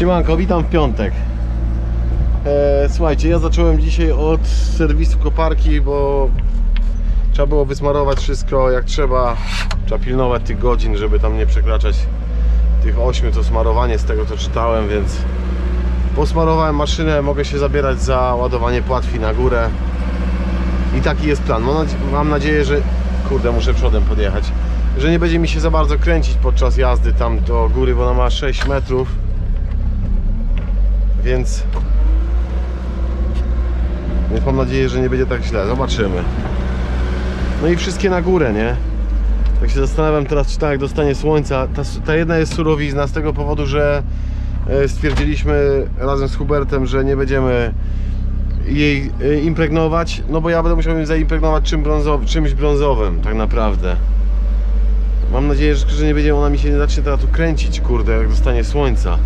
Siemanko, witam w piątek. E, słuchajcie, ja zacząłem dzisiaj od serwisu koparki, bo trzeba było wysmarować wszystko jak trzeba. Trzeba pilnować tych godzin, żeby tam nie przekraczać tych 8 to smarowanie z tego co czytałem, więc posmarowałem maszynę, mogę się zabierać za ładowanie płatwi na górę. I taki jest plan. Mam, nadzie- mam nadzieję, że kurde, muszę przodem podjechać. Że nie będzie mi się za bardzo kręcić podczas jazdy tam do góry, bo ona ma 6 metrów. Więc więc mam nadzieję, że nie będzie tak źle. Zobaczymy. No i wszystkie na górę, nie? Tak się zastanawiam teraz, czy tak jak dostanie słońca. Ta, ta jedna jest surowizna z tego powodu, że e, stwierdziliśmy razem z Hubertem, że nie będziemy jej e, impregnować, no bo ja będę musiał ją zaimpregnować czym brązowy, czymś brązowym tak naprawdę. Mam nadzieję, że nie będzie ona mi się nie zacznie teraz tu kręcić, kurde, jak dostanie słońca.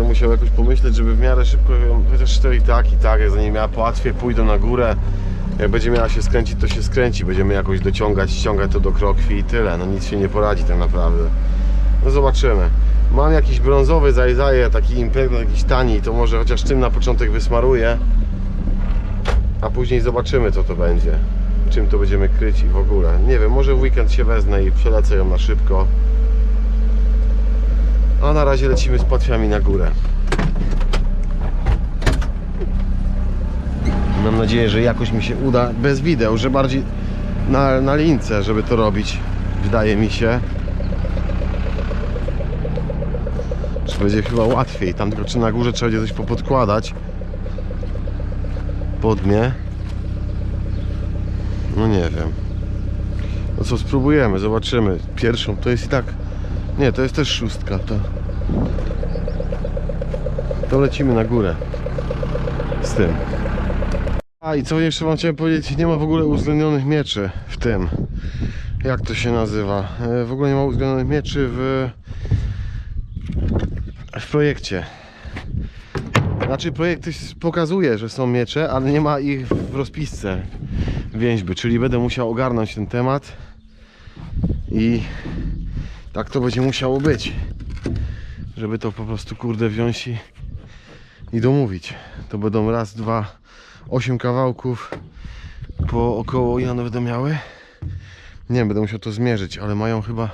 Będę musiał jakoś pomyśleć, żeby w miarę szybko, chociaż to i tak, i tak, jak zanim miała płatwie, pójdą na górę. Jak będzie miała się skręcić, to się skręci. Będziemy jakoś dociągać, ściągać to do krokwi i tyle. No nic się nie poradzi tak naprawdę. No zobaczymy. Mam jakiś brązowy zajzaje, taki impregnat, jakiś tani, to może chociaż tym na początek wysmaruję. A później zobaczymy co to będzie. Czym to będziemy kryć i w ogóle. Nie wiem, może w weekend się wezmę i przelecę ją na szybko. A na razie lecimy z płatwiami na górę. Mam nadzieję, że jakoś mi się uda bez wideł, że bardziej na, na lince, żeby to robić. Wydaje mi się. Że będzie chyba łatwiej. Tam tylko czy na górze trzeba będzie coś popodkładać. Pod mnie. No nie wiem. No co, spróbujemy, zobaczymy. Pierwszą to jest i tak. Nie, to jest też szóstka. To, to lecimy na górę. Z tym. A i co jeszcze wam chciałem powiedzieć, nie ma w ogóle uwzględnionych mieczy w tym. Jak to się nazywa? E, W ogóle nie ma uwzględnionych mieczy w, w projekcie. Znaczy projekt pokazuje, że są miecze, ale nie ma ich w rozpisce więźby, czyli będę musiał ogarnąć ten temat i tak to będzie musiało być. Żeby to po prostu kurde wziąć i, i domówić. To będą raz, dwa, osiem kawałków po około ile one będą miały? Nie wiem, będę musiał to zmierzyć, ale mają chyba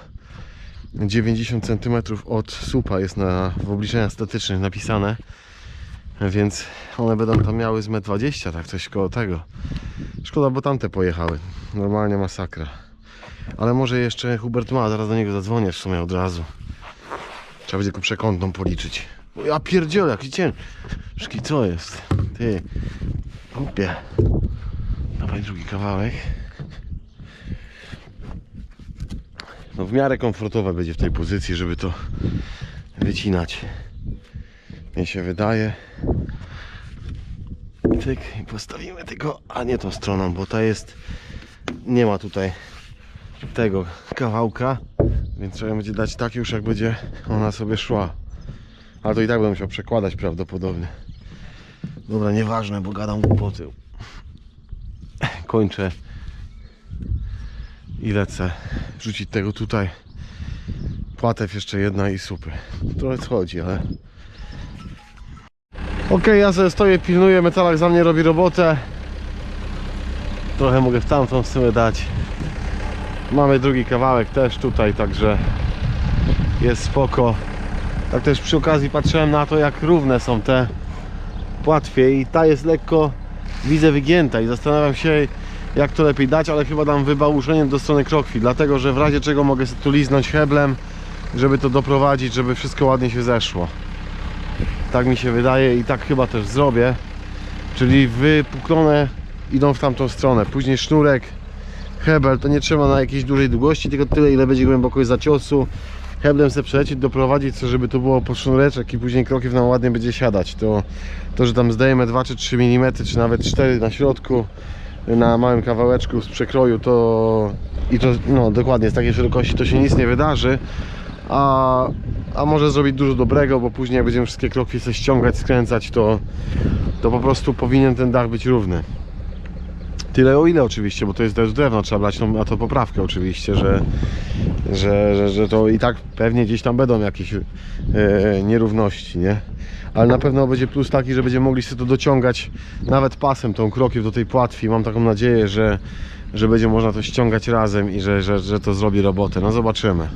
90 cm od słupa jest na, w obliczeniach statycznych napisane. Więc one będą tam miały z 1,20 m, tak coś koło tego. Szkoda, bo tamte pojechały. Normalnie masakra. Ale może jeszcze Hubert ma, zaraz do niego zadzwonię w sumie od razu. Trzeba będzie tylko przekątną policzyć. Ja pierdzielę, jaki ciężki, co jest? Ty, Głupie. Dawaj drugi kawałek. No w miarę komfortowe będzie w tej pozycji, żeby to wycinać. Mnie się wydaje. Tyk, i postawimy tylko, a nie tą stroną, bo ta jest, nie ma tutaj tego kawałka, więc trzeba będzie dać tak już, jak będzie ona sobie szła. Ale to i tak będę musiał przekładać prawdopodobnie. Dobra, nieważne, bo gadam głupoty. Kończę i lecę wrzucić tego tutaj. Płatew jeszcze jedna i supy. Trochę schodzi, ale... Ok, ja sobie stoję, pilnuję, metalak za mnie robi robotę. Trochę mogę w tamtą stronę dać. Mamy drugi kawałek też tutaj, także jest spoko. Tak też przy okazji patrzyłem na to, jak równe są te płatwie i ta jest lekko widzę wygięta i zastanawiam się jak to lepiej dać, ale chyba dam wybałuszenie do strony krokwi, dlatego że w razie czego mogę tu liznąć heblem, żeby to doprowadzić, żeby wszystko ładnie się zeszło. Tak mi się wydaje i tak chyba też zrobię. Czyli wypuklone idą w tamtą stronę. Później sznurek, hebel, to nie trzeba na jakiejś dużej długości, tylko tyle ile będzie głębokość zaciosu. Heblem sobie przelecieć, doprowadzić, co, żeby to było po sznureczek i później krokiew nam ładnie będzie siadać. To, to że tam zdejmę 2 czy 3 mm, czy nawet 4 na środku, na małym kawałeczku z przekroju, to i to no dokładnie z takiej szerokości to się nic nie wydarzy. A, a może zrobić dużo dobrego, bo później jak będziemy wszystkie krokwie sobie ściągać, skręcać, to, to po prostu powinien ten dach być równy. Tyle o ile oczywiście, bo to jest też drewno, trzeba brać na to poprawkę oczywiście, że, że, że, że to i tak pewnie gdzieś tam będą jakieś e, nierówności, nie? Ale na pewno będzie plus taki, że będziemy mogli sobie to dociągać nawet pasem, tą krokiem do tej płatwi. Mam taką nadzieję, że, że będzie można to ściągać razem i że, że, że to zrobi robotę. No zobaczymy.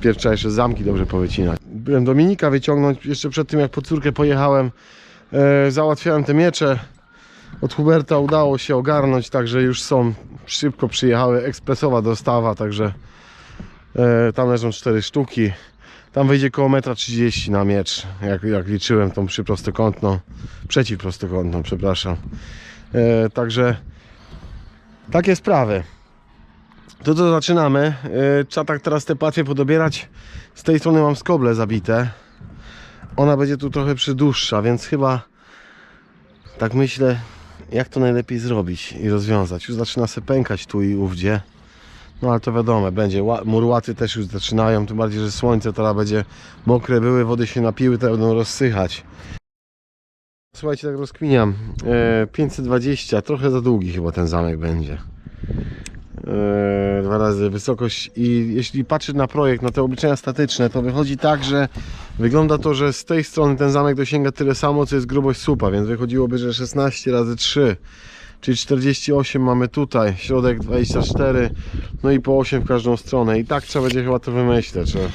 Pierw trzeba jeszcze zamki dobrze powycinać. Byłem Dominika wyciągnąć jeszcze przed tym jak po córkę pojechałem. E, załatwiałem te miecze. Od Huberta udało się ogarnąć, także już są. Szybko przyjechały, ekspresowa dostawa, także e, tam leżą cztery sztuki. Tam wyjdzie koło 1,30 m na miecz, jak, jak liczyłem tą przyprostokątną, przeciwprostokątną, przepraszam. E, także takie sprawy. To co zaczynamy. E, trzeba tak teraz te płatwie podobierać. Z tej strony mam skoble zabite. Ona będzie tu trochę przydłuższa, więc chyba tak myślę, jak to najlepiej zrobić i rozwiązać. Już zaczyna się pękać tu i ówdzie. No ale to wiadomo, będzie. Ła- Murłaty też już zaczynają, tym bardziej, że słońce teraz będzie mokre były, wody się napiły, to będą rozsychać. Słuchajcie, tak rozkminiam. E, 520, trochę za długi chyba ten zamek będzie. E, dwa razy wysokość i jeśli patrzeć na projekt, na te obliczenia statyczne, to wychodzi tak, że wygląda to, że z tej strony ten zamek dosięga tyle samo, co jest grubość słupa, więc wychodziłoby, że 16 razy 3 czyli 48 mamy tutaj, środek 24, no i po 8 w każdą stronę. I tak trzeba będzie chyba to wymyśleć, że,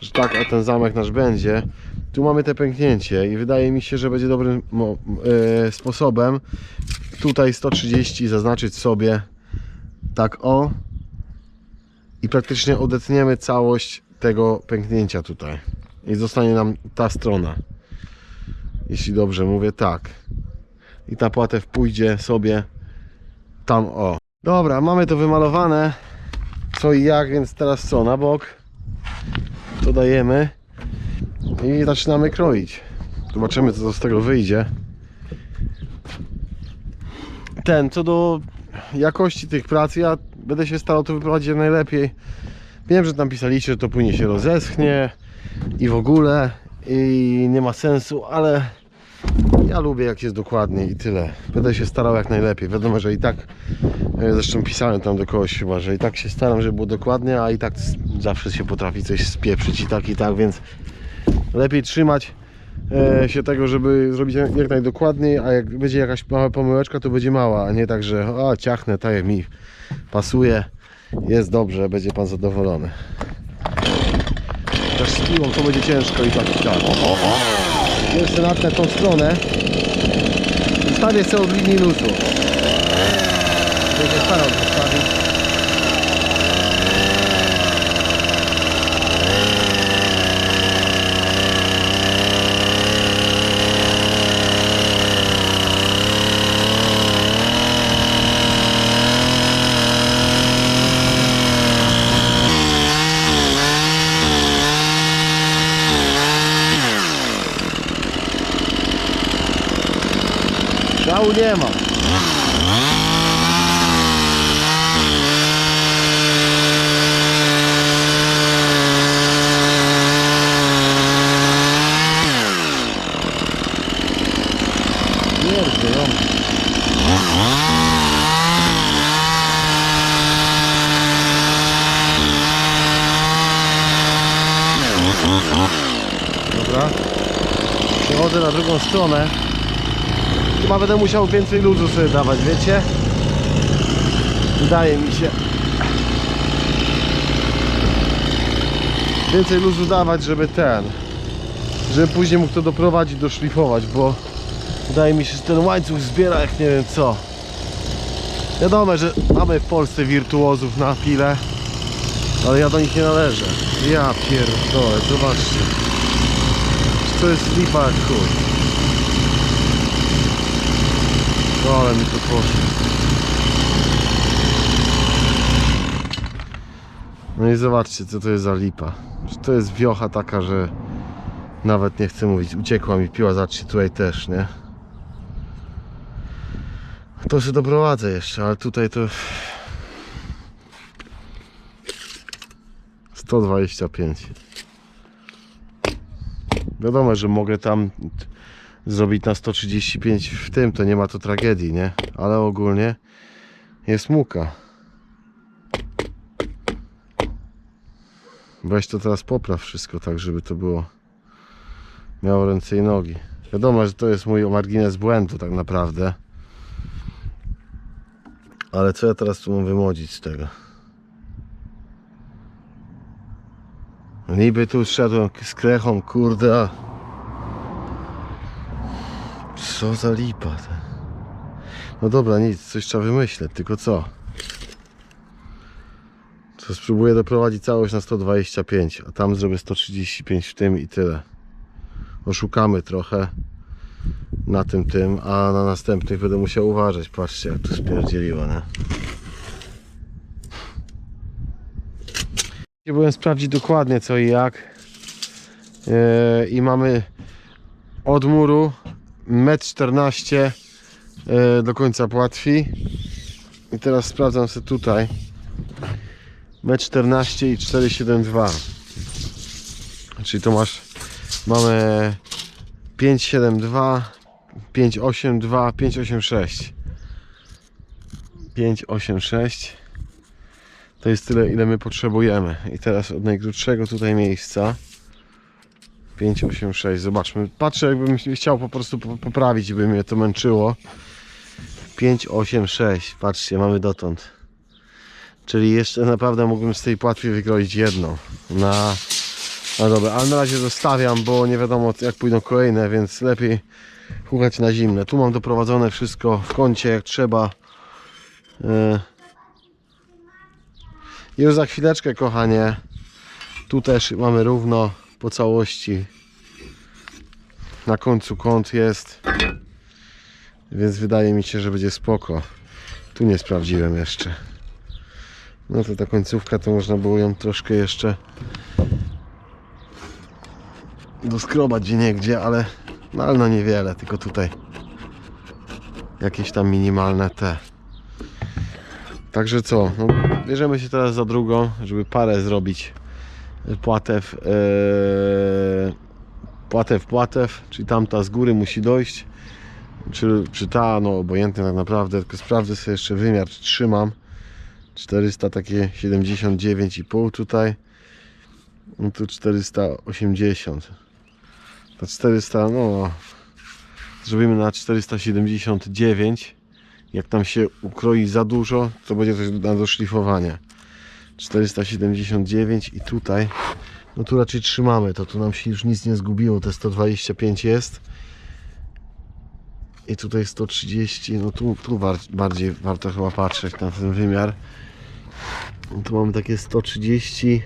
że tak a ten zamek nasz będzie. Tu mamy te pęknięcie i wydaje mi się, że będzie dobrym e, sposobem tutaj 130 zaznaczyć sobie tak o. I praktycznie odetniemy całość tego pęknięcia tutaj. I zostanie nam ta strona. Jeśli dobrze mówię tak. I ta płatew pójdzie sobie tam o. Dobra, mamy to wymalowane. Co i jak, więc teraz co, na bok. To dajemy. I zaczynamy kroić. Zobaczymy co z tego wyjdzie. Ten, co do jakości tych prac, ja będę się starał to wyprowadzić jak najlepiej. Wiem, że tam pisaliście, że to później się rozeschnie i w ogóle i nie ma sensu, ale ja lubię jak jest dokładnie i tyle. Będę się starał jak najlepiej. Wiadomo, że i tak, e, zresztą pisałem tam do kogoś chyba, że i tak się staram, żeby było dokładnie, a i tak zawsze się potrafi coś spieprzyć i tak i tak, więc lepiej trzymać się tego, żeby zrobić jak najdokładniej, a jak będzie jakaś mała pomyłeczka, to będzie mała, a nie tak, że o, ciachnę, jak mi pasuje, jest dobrze, będzie Pan zadowolony. Też z piłą to będzie ciężko i tak i tak. Jeszcze natnę tą stronę. Zostawię sobie od linii luzu. Będzie starał zostawić. Szału nie ma. Dobra. Przechodzę na drugą stronę. Chyba będę musiał więcej luzu sobie dawać, wiecie? Wydaje mi się. Więcej luzu dawać, żeby ten. Żeby później mógł to doprowadzić, doszlifować, bo wydaje mi się, że ten łańcuch zbiera jak nie wiem co. Wiadomo, że mamy w Polsce wirtuozów na pile, ale ja do nich nie należę. Ja pierdolę, zobaczcie. To jest lipa jak. Ale mi to poszło. No i zobaczcie co to jest za lipa. To jest wiocha taka, że nawet nie chcę mówić. Uciekła mi piła, zobaczcie tutaj też, nie? To się doprowadzę jeszcze, ale tutaj to... 125. Wiadomo, że mogę tam zrobić na 135 w tym, to nie ma to tragedii, nie? Ale ogólnie jest muka. Weź to teraz popraw wszystko tak, żeby to było miało ręce i nogi. Wiadomo, że to jest mój margines błędu tak naprawdę. Ale co ja teraz tu mam wymodzić z tego? Niby tu szedłem z krechą, kurde. Co za lipa. te. No dobra, nic, coś trzeba wymyśleć, tylko co? To spróbuję doprowadzić całość na 125, a tam zrobię 135 w tym i tyle. Oszukamy trochę na tym tym, a na następnych będę musiał uważać. Patrzcie jak tu spierdzieliło, nie? Byłem sprawdzić dokładnie co i jak. Yy, I mamy od muru 1,14 m yy, do końca płatwi. I teraz sprawdzam sobie tutaj. 1,14 m i 4,72 Czyli to masz mamy 5,72 5,82 5,86 5,86 to jest tyle ile my potrzebujemy. I teraz od najkrótszego tutaj miejsca 5,86 zobaczmy. Patrzę jakbym chciał po prostu po- poprawić by mnie to męczyło. 5,86 patrzcie mamy dotąd. Czyli jeszcze naprawdę mógłbym z tej płatwi wykroić jedną. Na no dobra, ale na razie zostawiam, bo nie wiadomo jak pójdą kolejne, więc lepiej chukać na zimne. Tu mam doprowadzone wszystko w kącie jak trzeba. E, już za chwileczkę, kochanie, tu też mamy równo po całości. Na końcu kąt jest, więc wydaje mi się, że będzie spoko. Tu nie sprawdziłem jeszcze. No to ta końcówka to można było ją troszkę jeszcze doskrobać gdzie niegdzie, ale no, ale no niewiele, tylko tutaj jakieś tam minimalne te. Także co, no, bierzemy się teraz za drugą, żeby parę zrobić płatew, yy, płatew, płatew, czyli tamta z góry musi dojść, czy, czy ta, no obojętnie tak naprawdę, tylko sprawdzę sobie jeszcze wymiar, czy trzymam. 400 takie 79,5 tutaj. No tu 480. To 400, no zrobimy na 479. Jak tam się ukroi za dużo, to będzie coś na doszlifowania. 479 i tutaj, no tu raczej trzymamy to, tu nam się już nic nie zgubiło, te 125 jest. I tutaj 130, no tu, tu bardziej warto chyba patrzeć na ten wymiar. Tu mamy takie 130.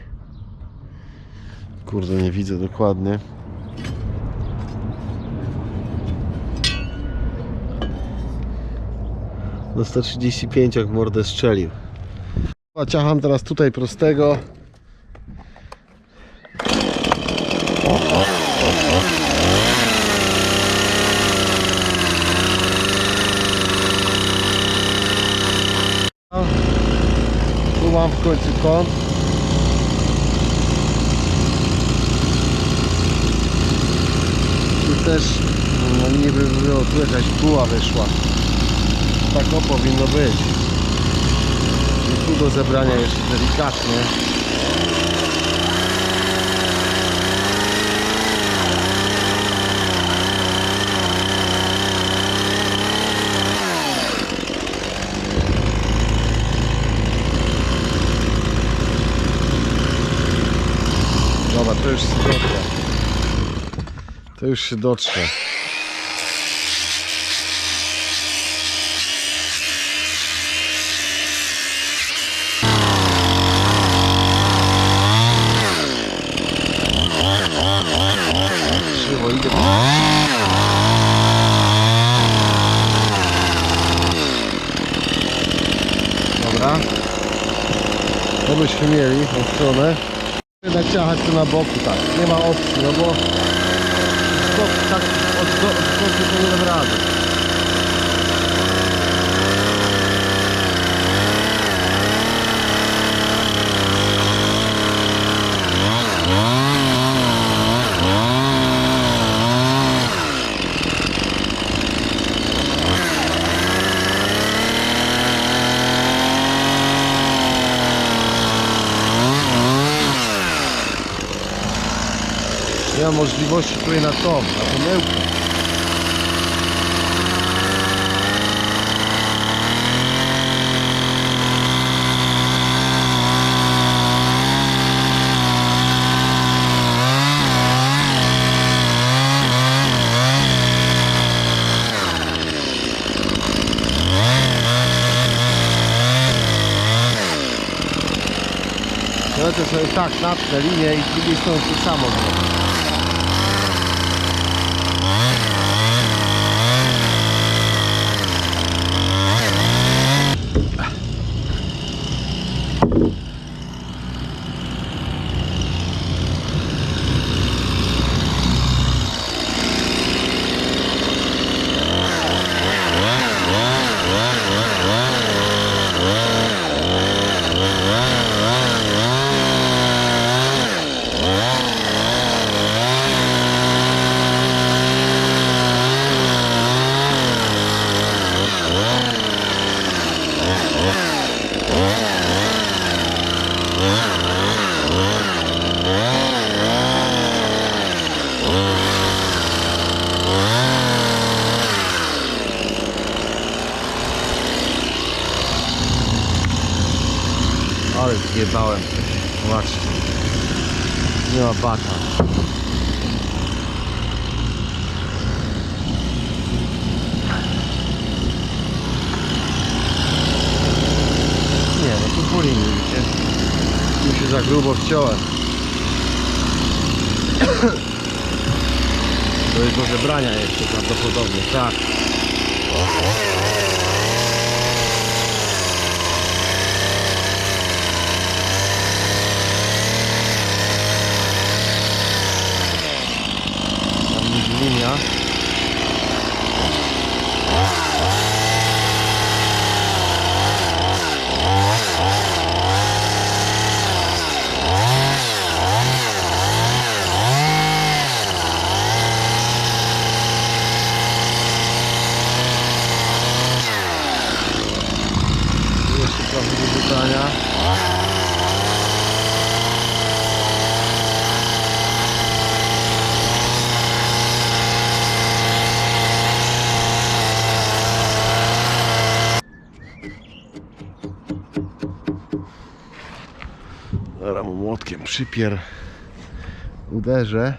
Kurde, nie widzę dokładnie. Do 135 jak mordę strzelił. Ciacham teraz tutaj prostego. Tu mam w końcu kąt. Tu też no, niby było tu jakaś buła wyszła. Tak o powinno być. Do zebrania jeszcze delikatnie. Dobra, to już się dotrze. To już się dotrze. Krzywo idzie. Dobra. To byśmy mieli tą stronę. Jednak ciachać tu na boku, tak. Nie ma opcji, no bo skok, tak od skoku to nie dam rady. Możliwości tutaj na tą, na pomyłkę. Lecę sobie tak, natnę linię i z drugiej strony to samo zrobię. Ale zjebałem coś. Zobaczcie. Nie ma bata. Nie, no tu po linii, widzicie? Tu się za grubo wciąłem. To jest do zebrania jeszcze prawdopodobnie, tak. Tam jest linia. Tu Jeszcze trochę do wybrania. Młotkiem przypier. Uderzę.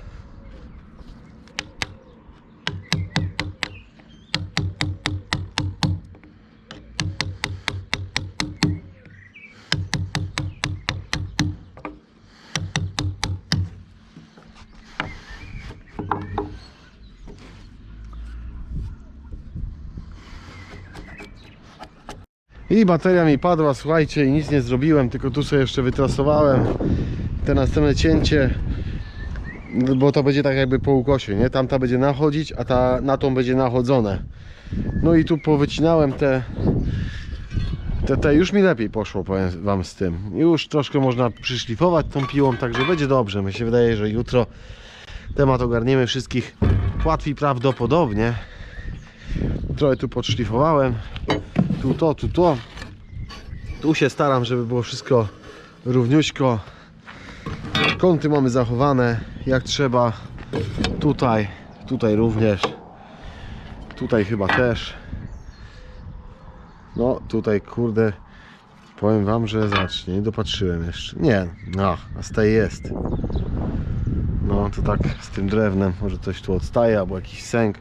I bateria mi padła, słuchajcie, i nic nie zrobiłem, tylko tu sobie jeszcze wytrasowałem te następne cięcie, bo to będzie tak jakby po ukosie, nie? Tamta będzie nachodzić, a ta na tą będzie nachodzone. No i tu powycinałem te, te, te już mi lepiej poszło, powiem wam z tym. Już troszkę można przyszlifować tą piłą, także będzie dobrze. Mi się wydaje, że jutro temat ogarniemy wszystkich łatwiej prawdopodobnie. Trochę tu podszlifowałem tu to, tu to. Tu się staram, żeby było wszystko równiuśko. Kąty mamy zachowane jak trzeba. Tutaj, tutaj również. Tutaj chyba też. No, tutaj kurde. Powiem wam, że zacznie. Nie dopatrzyłem jeszcze. Nie, no, a stej jest. No, to tak z tym drewnem. Może coś tu odstaje, albo jakiś sęk.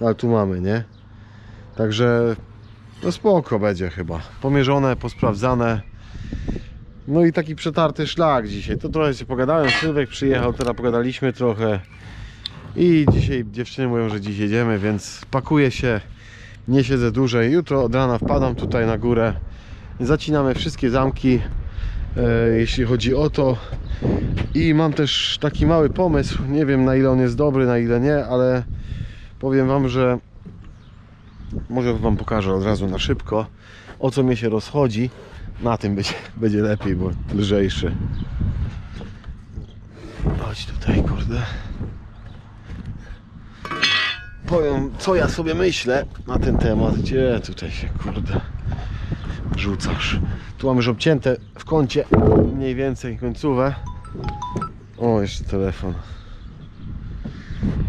No, ale tu mamy, nie? Także no spoko będzie chyba. Pomierzone, posprawdzane. No i taki przetarty szlak dzisiaj. To trochę się pogadałem. Sylwek przyjechał, teraz pogadaliśmy trochę. I dzisiaj dziewczyny mówią, że dziś jedziemy, więc pakuję się. Nie siedzę dłużej. Jutro od rana wpadam tutaj na górę. Zacinamy wszystkie zamki, e, jeśli chodzi o to. I mam też taki mały pomysł. Nie wiem na ile on jest dobry, na ile nie, ale powiem Wam, że może Wam pokażę od razu na szybko o co mnie się rozchodzi. Na tym będzie, będzie lepiej, bo lżejszy. Chodź tutaj, kurde. Powiem, co ja sobie myślę na ten temat. Gdzie tutaj się, kurde, rzucasz? Tu mam już obcięte w kącie mniej więcej końcówę. O, jeszcze telefon.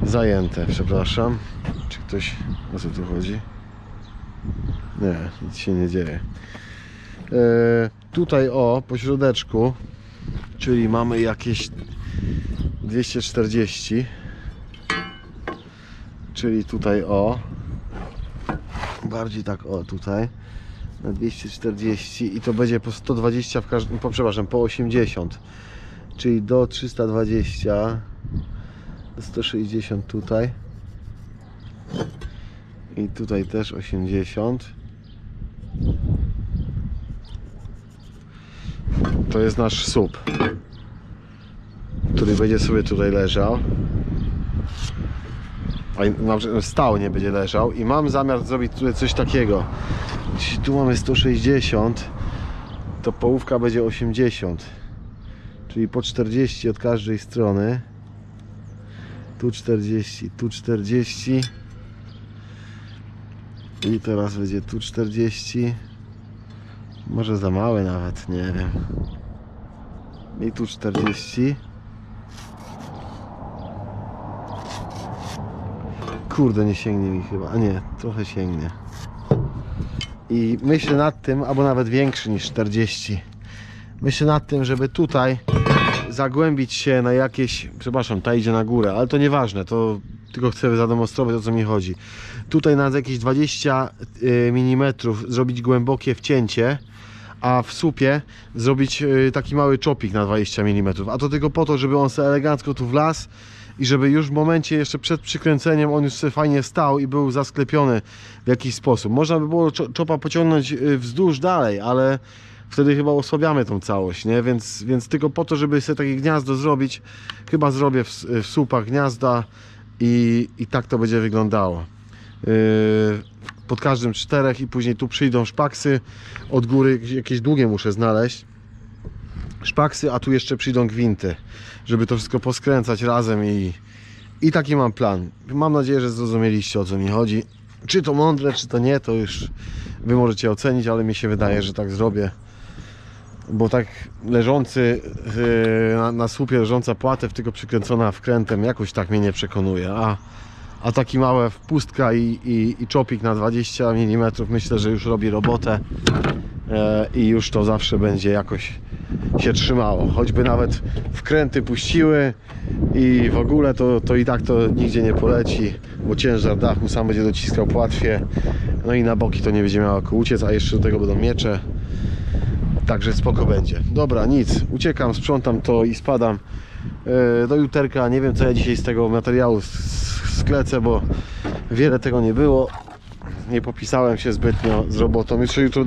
zajęte, przepraszam. Czy ktoś, o co tu chodzi? Nie, nic się nie dzieje. E, tutaj o, po środeczku, czyli mamy jakieś 240 czyli tutaj o bardziej tak o tutaj na 240 i to będzie po 120 w każdym, po, przepraszam, po 80 czyli do 320 do 160 tutaj. I tutaj też 80 to jest nasz słup który będzie sobie tutaj leżał. A stał nie będzie leżał. I mam zamiar zrobić tutaj coś takiego. Jeśli tu mamy 160 to połówka będzie 80 czyli po 40 od każdej strony. Tu 40, tu 40 i teraz będzie tu 40 może za małe nawet, nie wiem i tu 40 Kurde, nie sięgnie mi chyba. A nie, trochę sięgnie. I myślę nad tym, albo nawet większy niż 40. Myślę nad tym, żeby tutaj zagłębić się na jakieś. Przepraszam, ta idzie na górę, ale to nieważne, to tylko chcę zademonstrować o co mi chodzi. Tutaj na jakieś 20 mm zrobić głębokie wcięcie, a w słupie zrobić y, taki mały czopik na 20 mm. A to tylko po to, żeby on sobie elegancko tu wlazł i żeby już w momencie jeszcze przed przykręceniem on już sobie fajnie stał i był zasklepiony w jakiś sposób. Można by było czo- czopa pociągnąć y, wzdłuż dalej, ale wtedy chyba osłabiamy tą całość, nie? Więc, więc tylko po to, żeby sobie takie gniazdo zrobić, chyba zrobię w, w słupach gniazda i, i tak to będzie wyglądało. Yy, pod każdym czterech i później tu przyjdą szpaksy od góry, jakieś długie muszę znaleźć szpaksy, a tu jeszcze przyjdą gwinty, żeby to wszystko poskręcać razem i, i taki mam plan. Mam nadzieję, że zrozumieliście o co mi chodzi. Czy to mądre, czy to nie, to już Wy możecie ocenić, ale mi się wydaje, że tak zrobię. Bo tak leżący yy, na, na słupie leżąca płatew, tylko przykręcona wkrętem, jakoś tak mnie nie przekonuje. A, a taki małe wpustka i, i, i czopik na 20 mm myślę, że już robi robotę e, i już to zawsze będzie jakoś się trzymało. Choćby nawet wkręty puściły i w ogóle to, to i tak to nigdzie nie poleci, bo ciężar dachu sam będzie dociskał płatwie. No i na boki to nie będzie miało uciec, a jeszcze do tego będą miecze. Także spoko będzie. Dobra, nic. Uciekam, sprzątam to i spadam e, do juterka. Nie wiem co ja dzisiaj z tego materiału sklecę, bo wiele tego nie było nie popisałem się zbytnio z robotą. Jeszcze jutro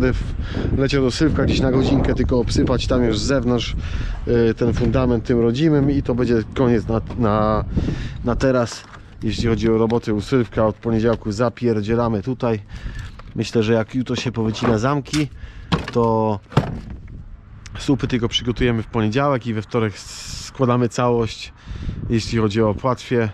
leciał do Sylwka gdzieś na godzinkę, tylko obsypać tam już z zewnątrz y, ten fundament tym rodzimym i to będzie koniec na, na, na teraz. Jeśli chodzi o roboty u Sylwka, od poniedziałku zapierdzielamy tutaj. Myślę, że jak jutro się powycina zamki, to słupy tylko przygotujemy w poniedziałek i we wtorek składamy całość, jeśli chodzi o płatwie.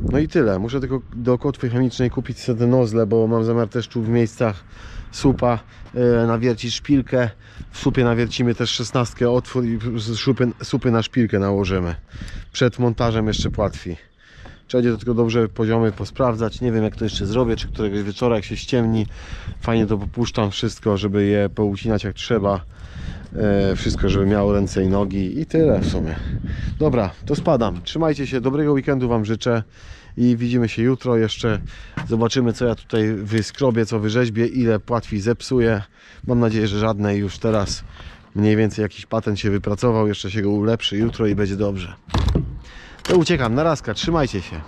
No i tyle. Muszę tylko do kotwy chemicznej kupić sobie nozle, bo mam zamiar też tu w miejscach słupa e, nawiercić szpilkę. W słupie nawiercimy też szesnastkę otwór i supy na szpilkę nałożymy. Przed montażem jeszcze płatwi. Trzeba będzie to tylko dobrze poziomy posprawdzać. Nie wiem jak to jeszcze zrobię, czy któregoś wieczora jak się ściemni. Fajnie to popuszczam wszystko, żeby je poucinać jak trzeba. E, wszystko, żeby miało ręce i nogi i tyle w sumie. Dobra, to spadam. Trzymajcie się, dobrego weekendu Wam życzę i widzimy się jutro. Jeszcze zobaczymy, co ja tutaj wyskrobię, co wyrzeźbię, ile płatwi zepsuję. Mam nadzieję, że żadnej już teraz. Mniej więcej jakiś patent się wypracował, jeszcze się go ulepszy jutro i będzie dobrze. To uciekam, narazka, trzymajcie się.